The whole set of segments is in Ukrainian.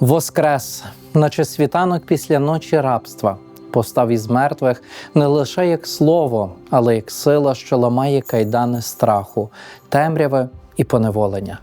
Воскрес, наче світанок після ночі рабства, постав із мертвих не лише як слово, але як сила, що ламає кайдани страху, темряви і поневолення.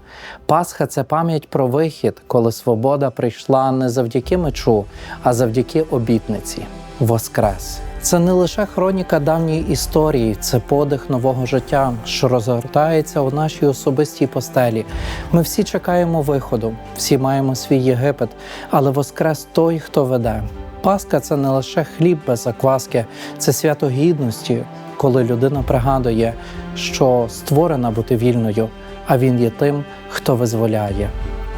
Пасха це пам'ять про вихід, коли свобода прийшла не завдяки мечу, а завдяки обітниці. Воскрес. Це не лише хроніка давньої історії, це подих нового життя, що розгортається у нашій особистій постелі. Ми всі чекаємо виходу, всі маємо свій Єгипет, але воскрес той, хто веде. Пасха це не лише хліб без закваски, це свято гідності, коли людина пригадує, що створена бути вільною, а він є тим, хто визволяє.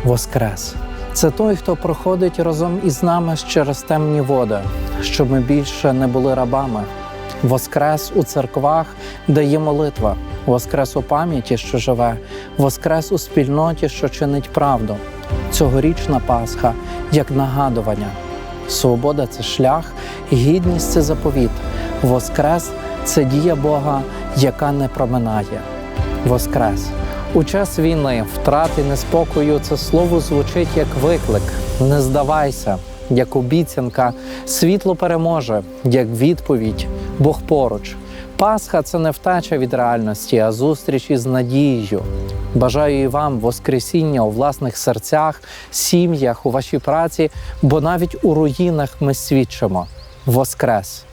Воскрес. Це той, хто проходить разом із нами через темні води, щоб ми більше не були рабами. Воскрес у церквах, де є молитва, воскрес у пам'яті, що живе, воскрес у спільноті, що чинить правду. Цьогорічна Пасха як нагадування. Свобода це шлях, гідність це заповіт. Воскрес це дія Бога, яка не проминає. Воскрес. У час війни, втрати неспокою це слово звучить як виклик. Не здавайся, як обіцянка, світло переможе, як відповідь, Бог поруч. Пасха це не втеча від реальності, а зустріч із надією. Бажаю і вам Воскресіння у власних серцях, сім'ях, у вашій праці, бо навіть у руїнах ми свідчимо. Воскрес!